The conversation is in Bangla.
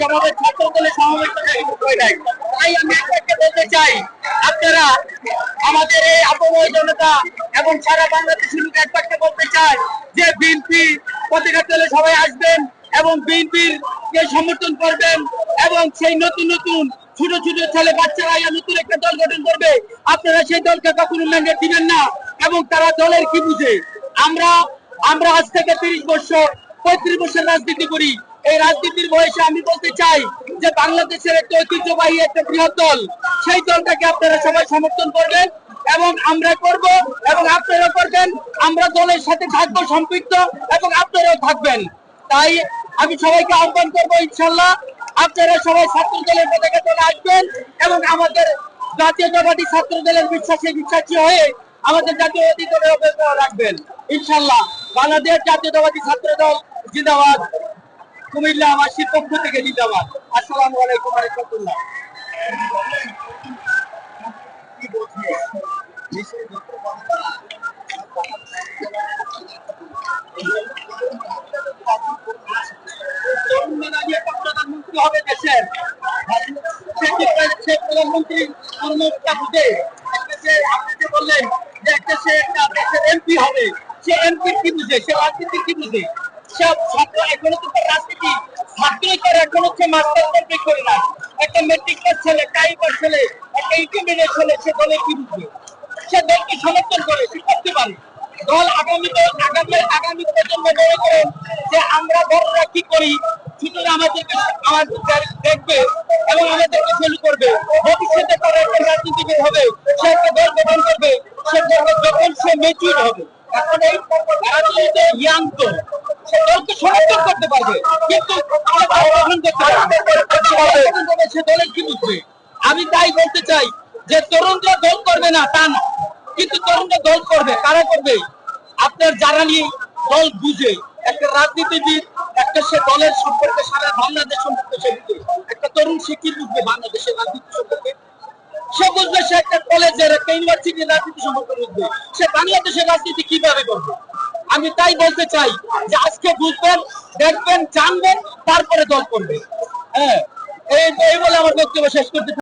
সমাবেশ ছাত্র দলে সমাবেশ তাই আমি আপনাকে বলতে চাই, আপনারা আমাদের এই আবহাওয়া জনতা এবং সারা বাংলাদেশের লোক একবারকে বলতে চাই যে বিএনপি পতাকা দলে সবাই আসবেন এবং বিএনপির কে সমর্থন করবেন এবং সেই নতুন নতুন ছোট ছোট ছেলে বাচ্চারা নতুন একটা দল গঠন করবে, আপনারা সেই দলকে কখনো ম্যান্ডেট দিবেন না এবং তারা দলের কি বুঝে? আমরা আমরা আজ থেকে তিরিশ বছর, পঁয়ত্রিশ বছর রাজনীতি করি এই রাজনীতির বয়সে আমি বলতে চাই যে বাংলাদেশের একটা ঐতিহ্যবাহী একটা বৃহৎ দল, সেই দলটাকে আপনারা সবাই সমর্থন করবেন এবং আমরা করব এবং আপনারা করবেন। আমরা দলের সাথে থাকব সম্পৃক্ত এবং আপনারাও থাকবেন। তাই আমি সবাইকে আহ্বান করব ইনশাল্লাহ। আপনারা সবাই ছাত্র দলের পতাকা দলে আসবেন এবং আমাদের জাতীয়তাবাদী ছাত্র দলের বিশ্বাসে বিশ্বাসী হয়ে আমাদের জাতীয়বাদী দলের অপেক্ষা রাখবেন। ইনশাল্লাহ বাংলাদেশ জাতীয়তাবাদী ছাত্র দল, জিন্দাবাদ। কুমিল্লা আমাসির পক্ষ থেকে জিন্দাবাদ আসসালামু আলাইকুম রহমতুল্লাহ প্রধানমন্ত্রী হবে দেশের সে প্রধানমন্ত্রী কর্মটা আপনি যে বললেন যে একটা সে একটা দেশের এমপি হবে সে এমপি কি বুঝে সে রাজনীতি কি বুঝে সব আমরা বড়রা কি করি? ছোটরা আমাদেরকে আমাদের দেখবে এবং আমাদেরকে ফলো করবে। ভবিষ্যতে তারা একটা রাজনীতিবিদ হবে, সে একটা দল গঠন করবে, সে যখন সে মেচুর হবে। এখন এই ইয়াং তো সমর্থন করতে পারবে। কিন্তু সে দলের কি বুঝবে? আমি তাই বলতে চাই যে তরুণরা দল করবে না, তা না। কিন্তু তরুণরা দল করবে, কারা করবে? আপনার যারা নিয়ে দল বুঝে, একটা রাজনীতিবিদ, একটা সে দলের সম্পর্কে সারা বাংলাদেশ সম্পর্কে সে বুঝে। একটা তরুণ সে কি বুঝবে বাংলাদেশের রাজনীতি সম্পর্কে? সে বুঝবে সে একটা কলেজের, একটা ইউনিভার্সিটির রাজনীতি সম্পর্কে বুঝবে। সে বাংলাদেশের রাজনীতি কীভাবে করবে? আমি তাই বলতে চাই যে আজকে বুঝবেন, দেখবেন, জানবেন, তারপরে দল করবে। হ্যাঁ এই বলে আমার বক্তব্য শেষ করতে